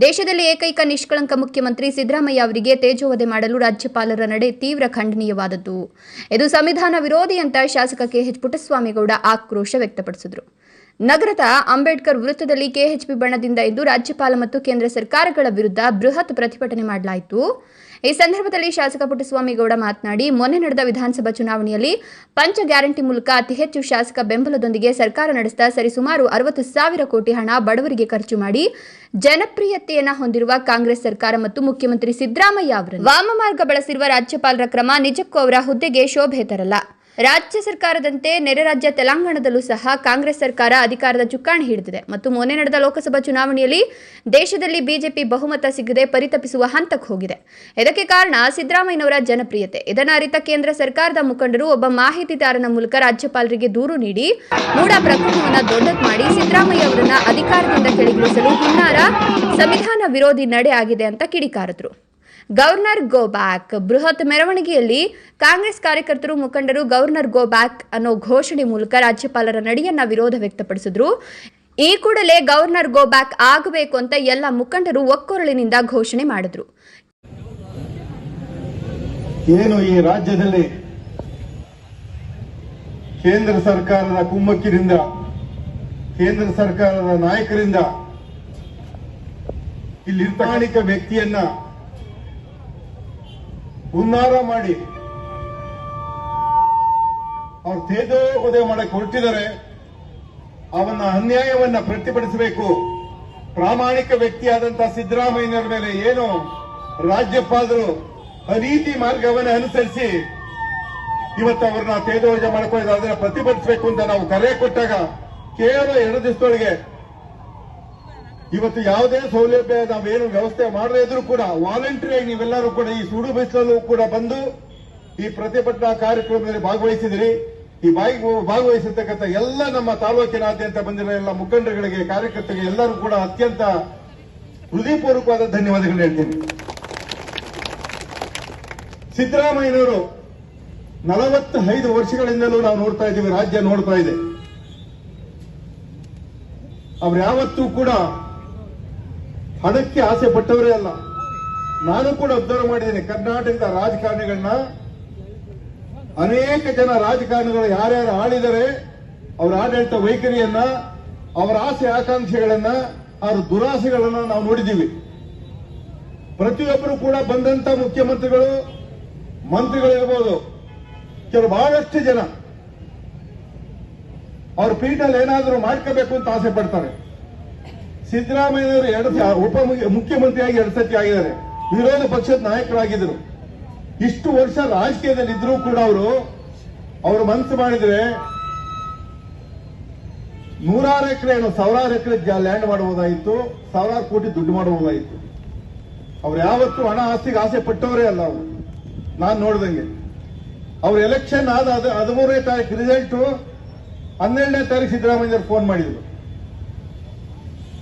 ದೇಶದಲ್ಲಿ ಏಕೈಕ ನಿಷ್ಕಳಂಕ ಮುಖ್ಯಮಂತ್ರಿ ಸಿದ್ದರಾಮಯ್ಯ ಅವರಿಗೆ ತೇಜೋವಧೆ ಮಾಡಲು ರಾಜ್ಯಪಾಲರ ನಡೆ ತೀವ್ರ ಖಂಡನೀಯವಾದದ್ದು. ಇದು ಸಂವಿಧಾನ ವಿರೋಧಿ ಅಂತ ಶಾಸಕ ಕೆಎಚ್ ಪುಟ್ಟಸ್ವಾಮಿಗೌಡ ಆಕ್ರೋಶ ವ್ಯಕ್ತಪಡಿಸಿದರು. ನಗರದ ಅಂಬೇಡ್ಕರ್ ವೃತ್ತದಲ್ಲಿ ಕೆಎಚ್ಪಿ ಬಣ್ಣದಿಂದ ಇಂದು ರಾಜ್ಯಪಾಲ ಮತ್ತು ಕೇಂದ್ರ ಸರ್ಕಾರಗಳ ವಿರುದ್ಧ ಬೃಹತ್ ಪ್ರತಿಭಟನೆ ಮಾಡಲಾಯಿತು. ಈ ಸಂದರ್ಭದಲ್ಲಿ ಶಾಸಕ ಪುಟ್ಟಸ್ವಾಮಿಗೌಡ ಮಾತನಾಡಿ, ಮೊನ್ನೆ ನಡೆದ ವಿಧಾನಸಭಾ ಚುನಾವಣೆಯಲ್ಲಿ ಪಂಚ ಗ್ಯಾರಂಟಿ ಮೂಲಕ ಅತಿ ಹೆಚ್ಚು ಶಾಸಕ ಬೆಂಬಲದೊಂದಿಗೆ ಸರ್ಕಾರ ನಡೆಸಿದ ಸರಿಸುಮಾರು ಅರವತ್ತು ಸಾವಿರ ಕೋಟಿ ಹಣ ಬಡವರಿಗೆ ಖರ್ಚು ಮಾಡಿ ಜನಪ್ರಿಯತೆಯನ್ನು ಹೊಂದಿರುವ ಕಾಂಗ್ರೆಸ್ ಸರ್ಕಾರ ಮತ್ತು ಮುಖ್ಯಮಂತ್ರಿ ಸಿದ್ದರಾಮಯ್ಯ ಅವರನ್ನು. ವಾಮಮಾರ್ಗ ಬಳಸಿರುವ ರಾಜ್ಯಪಾಲರ ಕ್ರಮ ನಿಜಕ್ಕೂ ಅವರ ಹುದ್ದೆಗೆ ಶೋಭೆ ತರಲ್ಲ. ರಾಜ್ಯ ಸರ್ಕಾರದಂತೆ ನೆರೆ ರಾಜ್ಯ ತೆಲಂಗಾಣದಲ್ಲೂ ಸಹ ಕಾಂಗ್ರೆಸ್ ಸರ್ಕಾರ ಅಧಿಕಾರದ ಚುಕ್ಕಾಣಿ ಹಿಡಿದಿದೆ. ಮತ್ತು ಮೊನ್ನೆ ನಡೆದ ಲೋಕಸಭಾ ಚುನಾವಣೆಯಲ್ಲಿ ದೇಶದಲ್ಲಿ ಬಿಜೆಪಿ ಬಹುಮತ ಸಿಗದೆ ಪರಿತಪಿಸುವ ಹಂತಕ್ಕೆ ಹೋಗಿದೆ. ಇದಕ್ಕೆ ಕಾರಣ ಸಿದ್ದರಾಮಯ್ಯನವರ ಜನಪ್ರಿಯತೆ. ಇದನ್ನು ಅರಿತ ಕೇಂದ್ರ ಸರ್ಕಾರದ ಮುಖಂಡರು ಒಬ್ಬ ಮಾಹಿತಿದಾರನ ಮೂಲಕ ರಾಜ್ಯಪಾಲರಿಗೆ ದೂರು ನೀಡಿ ಮೂಡ ಪ್ರಕರಣವನ್ನು ದೊಡ್ಡದು ಮಾಡಿ ಸಿದ್ದರಾಮಯ್ಯ ಅವರನ್ನ ಅಧಿಕಾರದಿಂದ ಕೆಳಗಿಳಿಸಲು ಹುನ್ನಾರ ಸಂವಿಧಾನ ವಿರೋಧಿ ನಡೆ ಆಗಿದೆ ಅಂತ ಕಿಡಿಕಾರದ್ರು. ಗವರ್ನರ್ ಗೋ ಬ್ಯಾಕ್ ಬೃಹತ್ ಮೆರವಣಿಗೆಯಲ್ಲಿ ಕಾಂಗ್ರೆಸ್ ಕಾರ್ಯಕರ್ತರು, ಮುಖಂಡರು ಗವರ್ನರ್ ಗೋ ಬ್ಯಾಕ್ ಅನ್ನೋ ಘೋಷಣೆ ಮೂಲಕ ರಾಜ್ಯಪಾಲರ ನಡೆಯನ್ನ ವಿರೋಧ ವ್ಯಕ್ತಪಡಿಸಿದ್ರು. ಈ ಕೂಡಲೇ ಗವರ್ನರ್ ಗೋ ಬ್ಯಾಕ್ ಆಗಬೇಕು ಅಂತ ಎಲ್ಲ ಮುಖಂಡರು ಒಕ್ಕೊರಳಿನಿಂದ ಘೋಷಣೆ ಮಾಡಿದ್ರು. ಏನು ಈ ರಾಜ್ಯದಲ್ಲಿ ಕೇಂದ್ರ ಸರ್ಕಾರದ ಕುಮ್ಮಕ್ಕಿನಿಂದ, ಕೇಂದ್ರ ಸರ್ಕಾರದ ನಾಯಕರಿಂದ ಇಲ್ಲಿ ವ್ಯಕ್ತಿಯನ್ನ ಹುನ್ನಾರ ಮಾಡಿ ಅವ್ರು ತೇಜೋದಯ ಮಾಡಕ್ಕೆ ಹೊರಟಿದ್ದಾರೆ. ಅವನ ಅನ್ಯಾಯವನ್ನ ಪ್ರತಿಭಟಿಸಬೇಕು. ಪ್ರಾಮಾಣಿಕ ವ್ಯಕ್ತಿಯಾದಂತಹ ಸಿದ್ದರಾಮಯ್ಯನವರ ಮೇಲೆ ಏನು ರಾಜ್ಯಪಾಲರು ಅನೀತಿ ಮಾರ್ಗವನ್ನು ಅನುಸರಿಸಿ ಇವತ್ತು ಅವ್ರನ್ನ ತೇಜೋಜ ಮಾಡ್ಕೊಂಡಿದ್ದಾರೆ ಅದನ್ನ ಪ್ರತಿಭಟಿಸಬೇಕು ಅಂತ ನಾವು ಕರೆ ಕೊಟ್ಟಾಗ ಕೇವಲ ಎರಡು ದಿವಸದೊಳಗೆ ಇವತ್ತು ಯಾವುದೇ ಸೌಲಭ್ಯ ನಾವೇನು ವ್ಯವಸ್ಥೆ ಮಾಡದೇ ಇದ್ರೂ ಕೂಡ ವಾಲಂಟರಿಯಾಗಿ ನೀವೆಲ್ಲರೂ ಕೂಡ ಈ ಸೂಡು ಬಿಸಿಲಲ್ಲೂ ಕೂಡ ಬಂದು ಈ ಪ್ರತಿಭಟನಾ ಕಾರ್ಯಕ್ರಮದಲ್ಲಿ ಭಾಗವಹಿಸಿದಿರಿ. ಈ ಭಾಗವಹಿಸಿರ್ತಕ್ಕಂಥ ಎಲ್ಲ ನಮ್ಮ ತಾಲೂಕಿನಾದ್ಯಂತ ಬಂದಿರೋ ಎಲ್ಲ ಮುಖಂಡರುಗಳಿಗೆ, ಕಾರ್ಯಕರ್ತರಿಗೆ ಎಲ್ಲರೂ ಕೂಡ ಅತ್ಯಂತ ಹೃದಯಪೂರ್ವಕವಾದ ಧನ್ಯವಾದಗಳು ಹೇಳ್ತೀನಿ. ಸಿದ್ದರಾಮಯ್ಯನವರು ನಲವತ್ತೈದು ವರ್ಷಗಳಿಂದಲೂ ನಾವು ನೋಡ್ತಾ ಇದ್ದೀವಿ, ರಾಜ್ಯ ನೋಡ್ತಾ ಇದೆ. ಅವ್ರು ಯಾವತ್ತೂ ಕೂಡ ಹಣಕ್ಕೆ ಆಸೆ ಪಟ್ಟವರೇ ಅಲ್ಲ. ನಾನು ಕೂಡ ಅಬ್ಸರ್ವ್ ಮಾಡಿದ್ದೀನಿ. ಕರ್ನಾಟಕದ ರಾಜಕಾರಣಿಗಳನ್ನ ಅನೇಕ ಜನ ರಾಜಕಾರಣಿಗಳು ಯಾರ್ಯಾರು ಆಳಿದರೆ ಅವರ ಆಡಳಿತ ವೈಖರಿಯನ್ನ, ಅವರ ಆಸೆ ಆಕಾಂಕ್ಷೆಗಳನ್ನ, ಅವರ ದುರಾಸೆಗಳನ್ನ ನಾವು ನೋಡಿದ್ದೀವಿ. ಪ್ರತಿಯೊಬ್ಬರು ಕೂಡ ಬಂದಂತ ಮುಖ್ಯಮಂತ್ರಿಗಳು, ಮಂತ್ರಿಗಳಿರ್ಬೋದು. ಕೆಲವು ಬಹಳಷ್ಟು ಜನ. ಅವ್ರ ಪೀಠಲ್ಲಿ ಏನಾದರೂ ಮಾಡ್ಕೋಬೇಕು ಅಂತ ಆಸೆ ಪಡ್ತಾರೆ. ಸಿದ್ದರಾಮಯ್ಯನವರು ಎರಡು ಉಪ ಮುಖ್ಯ- ಮುಖ್ಯಮಂತ್ರಿಯಾಗಿ ಎರಡು ಸತಿ ಆಗಿದ್ದಾರೆ. ವಿರೋಧ ಪಕ್ಷದ ನಾಯಕರಾಗಿದ್ದರು. ಇಷ್ಟು ವರ್ಷ ರಾಜಕೀಯದಲ್ಲಿ ಇದ್ರೂ ಕೂಡ ಅವರು ಅವರು ಮನಸ್ಸು ಮಾಡಿದ್ರೆ ನೂರಾರು ಎಕರೆ ಏನು ಸಾವಿರಾರು ಎಕರೆ ಲ್ಯಾಂಡ್ ಮಾಡಬಹುದಾಗಿತ್ತು ಸಾವಿರಾರು ಕೋಟಿ ದುಡ್ಡು ಮಾಡಬಹುದಾಗಿತ್ತು ಅವ್ರು ಯಾವತ್ತೂ ಹಣ ಆಸ್ತಿಗೆ ಆಸೆ ಪಟ್ಟವರೇ ಅಲ್ಲ ಅವರು. ನಾನು ನೋಡ್ದಂಗೆ. ಅವ್ರ ಎಲೆಕ್ಷನ್ ಆದ ಹದಿಮೂರನೇ ತಾರೀಕು ರಿಸಲ್ಟ್ ಹನ್ನೆರಡನೇ ತಾರೀಕು ಸಿದ್ದರಾಮಯ್ಯ ಫೋನ್ ಮಾಡಿದ್ರು.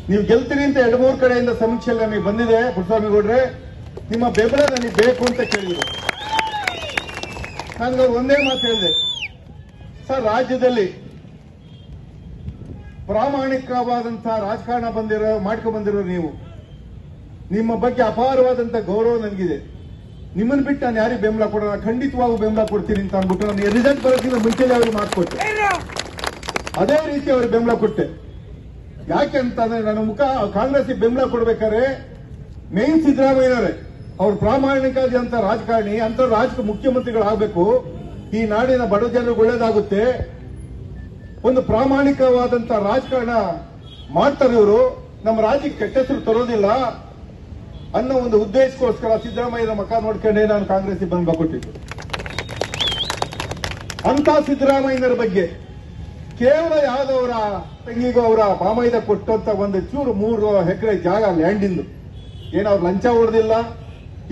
ನೀವು ಗೆಲ್ತೀನಿ ಅಂತ ಎರಡು ಮೂರು ಕಡೆಯಿಂದ ಸಮೀಕ್ಷೆಯಲ್ಲಿ ನಮಗೆ ಬಂದಿದೆ. ಪುಟ್ಟಸ್ವಾಮಿ ಗೌಡ್ರೆ ನಿಮ್ಮ ಬೆಂಬಲ ನನಗೆ ಬೇಕು ಅಂತ ಕೇಳಿದ್ರು. ನಾನು ಒಂದೇ ಮಾತು ಹೇಳಿದೆ. ಸರ್ ರಾಜ್ಯದಲ್ಲಿ ಪ್ರಾಮಾಣಿಕವಾದಂತಹ ರಾಜಕಾರಣ ಬಂದಿರೋ ಮಾಡ್ಕೊಂಡು ಬಂದಿರೋ ನೀವು ನಿಮ್ಮ ಬಗ್ಗೆ ಅಪಾರವಾದಂತಹ ಗೌರವ ನನಗಿದೆ. ನಿಮ್ಮನ್ನ ಬಿಟ್ಟು ನಾನು ಯಾರಿಗೆ ಬೆಂಬಲ ಕೊಡೋಣ ಖಂಡಿತವಾಗೂ ಬೆಂಬಲ ಕೊಡ್ತೀನಿ ಅಂತ ಅಂದ್ಬಿಟ್ಟು ನಾನು ರಿಸಲ್ಟ್ ಬರೋಕ್ಕಿಂತ ಮುಂಚೆಲೆ ಅವ್ರಿಗೆ ಮಾತು ಕೊಟ್ಟೆ. ಅದೇ ರೀತಿ ಅವ್ರಿಗೆ ಬೆಂಬಲ ಕೊಟ್ಟೆ. ಯಾಕೆ ಅಂತಂದ್ರೆ ನನ್ನ ಮುಖ ಕಾಂಗ್ರೆಸ್ ಬೆಂಬಲ ಕೊಡ್ಬೇಕಾದ್ರೆ ಮೇನ್ ಸಿದ್ದರಾಮಯ್ಯನವರೇ. ಅವ್ರು ಪ್ರಾಮಾಣಿಕವಾದಂತ ರಾಜಕಾರಣಿ, ಅಂತ ರಾಜ ಮುಖ್ಯಮಂತ್ರಿಗಳಾಗಬೇಕು ಈ ನಾಡಿನ ಬಡ ಜನರಿಗೆ ಒಳ್ಳೇದಾಗುತ್ತೆ. ಒಂದು ಪ್ರಾಮಾಣಿಕವಾದಂತ ರಾಜಕಾರಣ ಮಾಡ್ತಾರೆ ಇವರು. ನಮ್ಮ ರಾಜ್ಯಕ್ಕೆ ಕೆಟ್ಟ ಹೆಸರು ತರೋದಿಲ್ಲ. ಅನ್ನೋ ಒಂದು ಉದ್ದೇಶಕ್ಕೋಸ್ಕರ ಸಿದ್ದರಾಮಯ್ಯನ ಮಕ್ಕ ನೋಡ್ಕೊಂಡೆ ನಾನು ಕಾಂಗ್ರೆಸ್ ಬಂದು ಅಂತ ಸಿದ್ದರಾಮಯ್ಯನವರ ಬಗ್ಗೆ ಕೇವಲ ಯಾವ್ದವರ ತಂಗಿಗೂ ಅವರ ಮಾಮೈದ ಕೊಟ್ಟಂತ ಒಂದು ಚೂರು ಮೂರು ಎಕರೆ ಜಾಗ ಲ್ಯಾಂಡಿಂದು ಏನೋ ಅವ್ರು ಲಂಚ ಹೊಡೆದಿಲ್ಲ,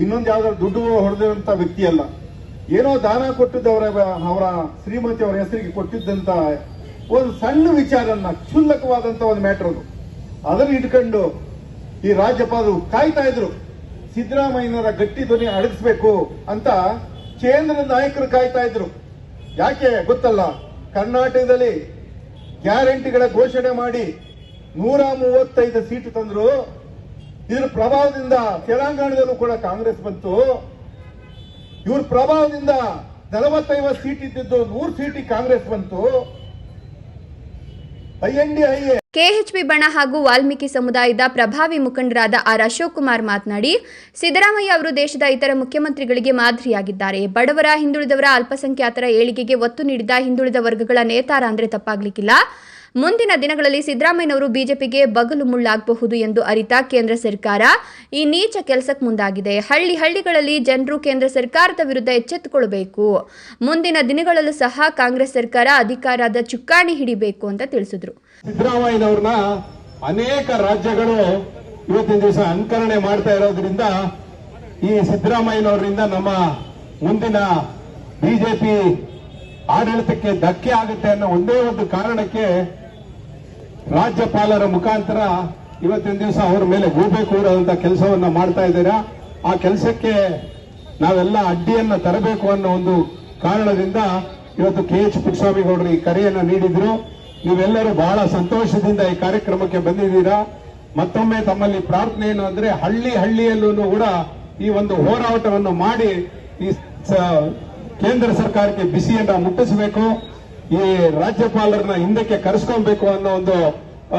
ಇನ್ನೊಂದು ಯಾವ್ದಾದ್ರು ದುಡ್ಡು ಹೊಡೆದಂತ ವ್ಯಕ್ತಿ ಅಲ್ಲ ಏನೋ ದಾನ ಕೊಟ್ಟಿದ್ದವರ ಅವರ ಅವರ ಶ್ರೀಮತಿ ಅವರ ಹೆಸರಿಗೆ ಕೊಟ್ಟಿದ್ದಂತ ಒಂದು ಸಣ್ಣ ವಿಚಾರನ್ನ, ಕ್ಷುಲ್ಲಕವಾದಂತ ಒಂದು ಮ್ಯಾಟರ್ ಅದು. ಅದನ್ನ ಇಟ್ಕೊಂಡು ಈ ರಾಜ್ಯಪಾಲರು ಕಾಯ್ತಾ ಇದ್ರು. ಸಿದ್ದರಾಮಯ್ಯನವರ ಗಟ್ಟಿ ಧ್ವನಿ ಅಡಗಿಸ್ಬೇಕು ಅಂತ ಕೇಂದ್ರ ನಾಯಕರು ಕಾಯ್ತಾ ಇದ್ರು. ಯಾಕೆ ಗೊತ್ತಲ್ಲ? ಕರ್ನಾಟಕದಲ್ಲಿ ಗ್ಯಾರಂಟಿಗಳ ಘೋಷಣೆ ಮಾಡಿ ನೂರ ಮೂವತ್ತೈದು ಸೀಟು ತಂದ್ರು. ಇದ್ರ ಪ್ರಭಾವದಿಂದ ತೆಲಂಗಾಣದಲ್ಲೂ ಕೂಡ ಕಾಂಗ್ರೆಸ್ ಬಂತು. ಇವ್ರ ಪ್ರಭಾವದಿಂದ ನಲವತ್ತೈವತ್ತು ಸೀಟ್ ಇದ್ದಿದ್ದು ನೂರು ಸೀಟಿ ಕಾಂಗ್ರೆಸ್ ಬಂತು. ಕೆಎಚ್ಪಿ ಬಣ ಹಾಗೂ ವಾಲ್ಮೀಕಿ ಸಮುದಾಯದ ಪ್ರಭಾವಿ ಮುಖಂಡರಾದ ಆರ್ ಅಶೋಕ್ ಕುಮಾರ್ ಮಾತನಾಡಿ, ಸಿದ್ದರಾಮಯ್ಯ ಅವರು ದೇಶದ ಇತರ ಮುಖ್ಯಮಂತ್ರಿಗಳಿಗೆ ಮಾದರಿಯಾಗಿದ್ದಾರೆ. ಬಡವರ ಹಿಂದುಳಿದವರ ಅಲ್ಪಸಂಖ್ಯಾತರ ಏಳಿಗೆಗೆ ಒತ್ತು ನೀಡಿದ ಹಿಂದುಳಿದ ವರ್ಗಗಳ ನೇತಾರ ಅಂದ್ರೆ ತಪ್ಪಾಗ್ಲಿಕ್ಕಿಲ್ಲ. ಮುಂದಿನ ದಿನಗಳಲ್ಲಿ ಸಿದ್ದರಾಮಯ್ಯನವರು ಬಿಜೆಪಿಗೆ ಬಗಲು ಮುಳ್ಳಾಗಬಹುದು ಎಂದು ಅರಿತ ಕೇಂದ್ರ ಸರ್ಕಾರ. ಈ ನೀಚ ಕೆಲಸಕ್ಕೆ ಮುಂದಾಗಿದೆ. ಹಳ್ಳಿ ಹಳ್ಳಿಗಳಲ್ಲಿ ಜನರು ಕೇಂದ್ರ ಸರ್ಕಾರದ ವಿರುದ್ಧ ಎಚ್ಚೆತ್ತುಕೊಳ್ಬೇಕು. ಮುಂದಿನ ದಿನಗಳಲ್ಲೂ ಸಹ ಕಾಂಗ್ರೆಸ್ ಸರ್ಕಾರ ಅಧಿಕಾರದ ಚುಕ್ಕಾಣಿ ಹಿಡಿಬೇಕು ಅಂತ ತಿಳಿಸಿದ್ರು. ಸಿದ್ದರಾಮಯ್ಯನವ್ರನ್ನ ಅನೇಕ ರಾಜ್ಯಗಳು ಇವತ್ತಿನ ದಿವಸ ಅನುಕರಣೆ ಮಾಡ್ತಾ ಇರೋದ್ರಿಂದ ಈ ಸಿದ್ದರಾಮಯ್ಯನವರಿಂದ ನಮ್ಮ ಮುಂದಿನ ಬಿಜೆಪಿ ಆಡಳಿತಕ್ಕೆ ಧಕ್ಕೆ ಆಗುತ್ತೆ ಅನ್ನೋ ಒಂದೇ ಒಂದು ಕಾರಣಕ್ಕೆ ರಾಜ್ಯಪಾಲರ ಮುಖಾಂತರ ಇವತ್ತಿನ ದಿವಸ ಅವರ ಮೇಲೆ ಗೂಬೆ ಕೂರುವಂತ ಕೆಲಸವನ್ನ ಮಾಡ್ತಾ ಇದ್ದೀರಾ? ಆ ಕೆಲಸಕ್ಕೆ ನಾವೆಲ್ಲ ಅಡ್ಡಿಯನ್ನ ತರಬೇಕು ಅನ್ನೋ ಒಂದು ಕಾರಣದಿಂದ ಇವತ್ತು ಕೆ ಎಚ್ ಪುಟ್ಟಸ್ವಾಮಿಗೌಡರು ಈ ಕರೆಯನ್ನು ನೀಡಿದ್ರು. ನೀವೆಲ್ಲರೂ ಬಹಳ ಸಂತೋಷದಿಂದ ಈ ಕಾರ್ಯಕ್ರಮಕ್ಕೆ ಬಂದಿದ್ದೀರಾ? ಮತ್ತೊಮ್ಮೆ ತಮ್ಮಲ್ಲಿ ಪ್ರಾರ್ಥನೆ ಏನು ಅಂದ್ರೆ ಹಳ್ಳಿ ಹಳ್ಳಿಯಲ್ಲೂ ಕೂಡ ಈ ಒಂದು ಹೋರಾಟವನ್ನು ಮಾಡಿ ಈ ಕೇಂದ್ರ ಸರ್ಕಾರಕ್ಕೆ ಬಿಸಿಯನ್ನ ಮುಟ್ಟಿಸಬೇಕು. ಈ ರಾಜ್ಯಪಾಲರನ್ನ ಹಿಂದಕ್ಕೆ ಕರೆಸ್ಕೊಬೇಕು ಅನ್ನೋ ಒಂದು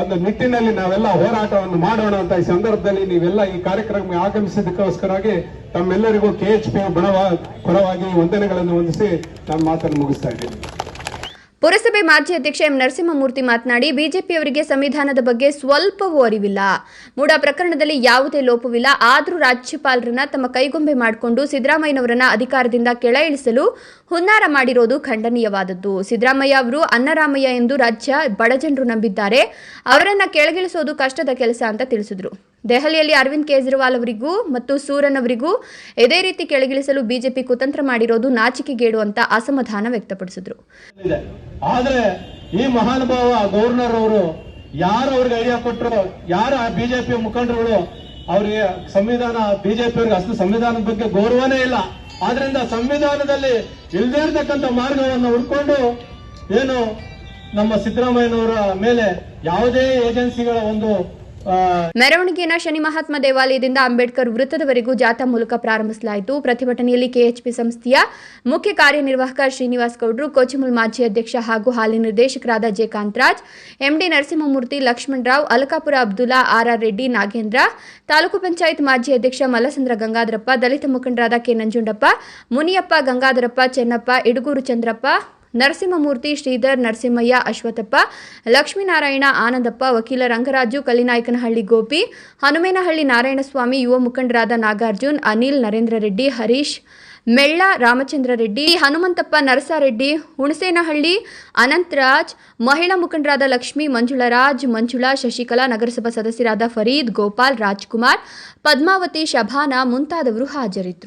ಒಂದು ನಿಟ್ಟಿನಲ್ಲಿ ನಾವೆಲ್ಲ ಹೋರಾಟವನ್ನು ಮಾಡೋಣ ಅಂತ ಈ ಸಂದರ್ಭದಲ್ಲಿ ನೀವೆಲ್ಲ ಈ ಕಾರ್ಯಕ್ರಮಕ್ಕೆ ಆಗಮಿಸಿದ್ದಕ್ಕೋಸ್ಕರವಾಗಿ ತಮ್ಮೆಲ್ಲರಿಗೂ ಕೆ ಎಚ್ ಪಿ ಪರವಾಗಿ ವಂದನೆಗಳನ್ನು ಹೊಂದಿಸಿ ನಾನು ಮಾತನ್ನು ಮುಗಿಸ್ತಾ ಇದ್ದೀನಿ. ಪುರಸಭೆ ಮಾಜಿ ಅಧ್ಯಕ್ಷ ಎಂ ನರಸಿಂಹಮೂರ್ತಿ ಮಾತನಾಡಿ, ಬಿಜೆಪಿಯವರಿಗೆ ಸಂವಿಧಾನದ ಬಗ್ಗೆ ಸ್ವಲ್ಪವೂ ಅರಿವಿಲ್ಲ. ಮೂಡ ಪ್ರಕರಣದಲ್ಲಿ ಯಾವುದೇ ಲೋಪವಿಲ್ಲ. ಆದರೂ ರಾಜ್ಯಪಾಲರನ್ನ ತಮ್ಮ ಕೈಗೊಂಬೆ ಮಾಡಿಕೊಂಡು ಸಿದ್ದರಾಮಯ್ಯನವರನ್ನ ಅಧಿಕಾರದಿಂದ ಕೆಳ ಇಳಿಸಲು ಹುನ್ನಾರ ಮಾಡಿರೋದು ಖಂಡನೀಯವಾದದ್ದು. ಸಿದ್ದರಾಮಯ್ಯ ಅವರು ಅನ್ನರಾಮಯ್ಯ ಎಂದು ರಾಜ್ಯ ಬಡಜನರು ನಂಬಿದ್ದಾರೆ. ಅವರನ್ನ ಕೆಳಗಿಳಿಸೋದು ಕಷ್ಟದ ಕೆಲಸ ಅಂತ ತಿಳಿಸಿದ್ರು. ದೆಹಲಿಯಲ್ಲಿ ಅರವಿಂದ್ ಕೇಜ್ರಿವಾಲ್ ಅವರಿಗೂ ಮತ್ತು ಸೂರನ್ ಅವರಿಗೂ ಇದೇ ರೀತಿ ಕೆಳಗಿಳಿಸಲು ಬಿಜೆಪಿ ಕುತಂತ್ರ ಮಾಡಿರೋದು ನಾಚಿಕೆಗೇಡು ಅಂತ ಅಸಮಾಧಾನ ವ್ಯಕ್ತಪಡಿಸಿದ್ರು. ಆದ್ರೆ ಈ ಮಹಾನುಭಾವ ಗವರ್ನರ್ ಅವರು ಯಾರು ಅವ್ರಿಗೆ ಐಡಿಯಾ ಕೊಟ್ಟರು ಯಾರು ಆ ಬಿಜೆಪಿ ಮುಖಂಡರುಗಳು ಅವರಿಗೆ ಸಂವಿಧಾನ, ಬಿಜೆಪಿ ಅವ್ರಿಗೆ ಅಷ್ಟು ಸಂವಿಧಾನದ ಬಗ್ಗೆ ಗೌರವನೇ ಇಲ್ಲ. ಆದ್ರಿಂದ ಸಂವಿಧಾನದಲ್ಲಿ ಇಲ್ಲದೇ ಇರತಕ್ಕಂಥ ಮಾರ್ಗವನ್ನು ಹುಡ್ಕೊಂಡು ಏನು ನಮ್ಮ ಸಿದ್ದರಾಮಯ್ಯನವರ ಮೇಲೆ ಯಾವುದೇ ಏಜೆನ್ಸಿಗಳ ಒಂದು ಮೆರವಣಿಗೆಯನ್ನು ಶನಿ ಮಹಾತ್ಮ ದೇವಾಲಯದಿಂದ ಅಂಬೇಡ್ಕರ್ ವೃತ್ತದವರೆಗೂ ಜಾಥಾ ಮೂಲಕ ಪ್ರಾರಂಭಿಸಲಾಯಿತು. ಪ್ರತಿಭಟನೆಯಲ್ಲಿ ಕೆಎಚ್ಪಿ ಸಂಸ್ಥೆಯ ಮುಖ್ಯ ಕಾರ್ಯನಿರ್ವಾಹಕ ಶ್ರೀನಿವಾಸ್ ಗೌಡ್ರು ಕೋಚಿಮುಲ್ ಮಾಜಿ ಅಧ್ಯಕ್ಷ ಹಾಗೂ ಹಾಲಿ ನಿರ್ದೇಶಕರಾದ J Kantharaj M D Narasimhamurthy Lakshman Rao Alakapura Abdulla, R R Reddy, Nagendra, taluk panchayat ಮಾಜಿ ಅಧ್ಯಕ್ಷ ಮಲ್ಲಸಂದ್ರ ಗಂಗಾಧರಪ್ಪ, ದಲಿತ ಮುಖಂಡರಾದ ಕೆ ನಂಜುಂಡಪ್ಪ, ಮುನಿಯಪ್ಪ ಗಂಗಾಧರಪ್ಪ, ಚೆನ್ನಪ್ಪ, ಇಡುಗೂರು ಚಂದ್ರಪ್ಪ ನರಸಿಂಹಮೂರ್ತಿ, ಶ್ರೀಧರ್ ನರಸಿಂಹಯ್ಯ, ಅಶ್ವಥಪ್ಪ, ಲಕ್ಷ್ಮೀನಾರಾಯಣ, ಆನಂದಪ್ಪ, ವಕೀಲ ರಂಗರಾಜು, ಕಲ್ಲಿನಾಯಕನಹಳ್ಳಿ ಗೋಪಿ, ಹನುಮೇನಹಳ್ಳಿ ನಾರಾಯಣಸ್ವಾಮಿ, ಯುವ ಮುಖಂಡರಾದ ನಾಗಾರ್ಜುನ್, ಅನಿಲ್ ನರೇಂದ್ರ ರೆಡ್ಡಿ, ಹರೀಶ್, ಮೆಳ್ಳ ರಾಮಚಂದ್ರ ರೆಡ್ಡಿ, ಹನುಮಂತಪ್ಪ ನರಸಾರೆಡ್ಡಿ, ಹುಣಸೇನಹಳ್ಳಿ, ಅನಂತರಾಜ್, ಮಹಿಳಾ ಮುಖಂಡರಾದ ಲಕ್ಷ್ಮಿ ಮಂಜುಳರಾಜ್, ಮಂಜುಳಾ ಶಶಿಕಲಾ, ನಗರಸಭಾ ಸದಸ್ಯರಾದ ಫರೀದ್, ಗೋಪಾಲ್, ರಾಜ್ಕುಮಾರ್, ಪದ್ಮಾವತಿ, ಶಭಾನ ಮುಂತಾದವರು ಹಾಜರಿದ್ದರು.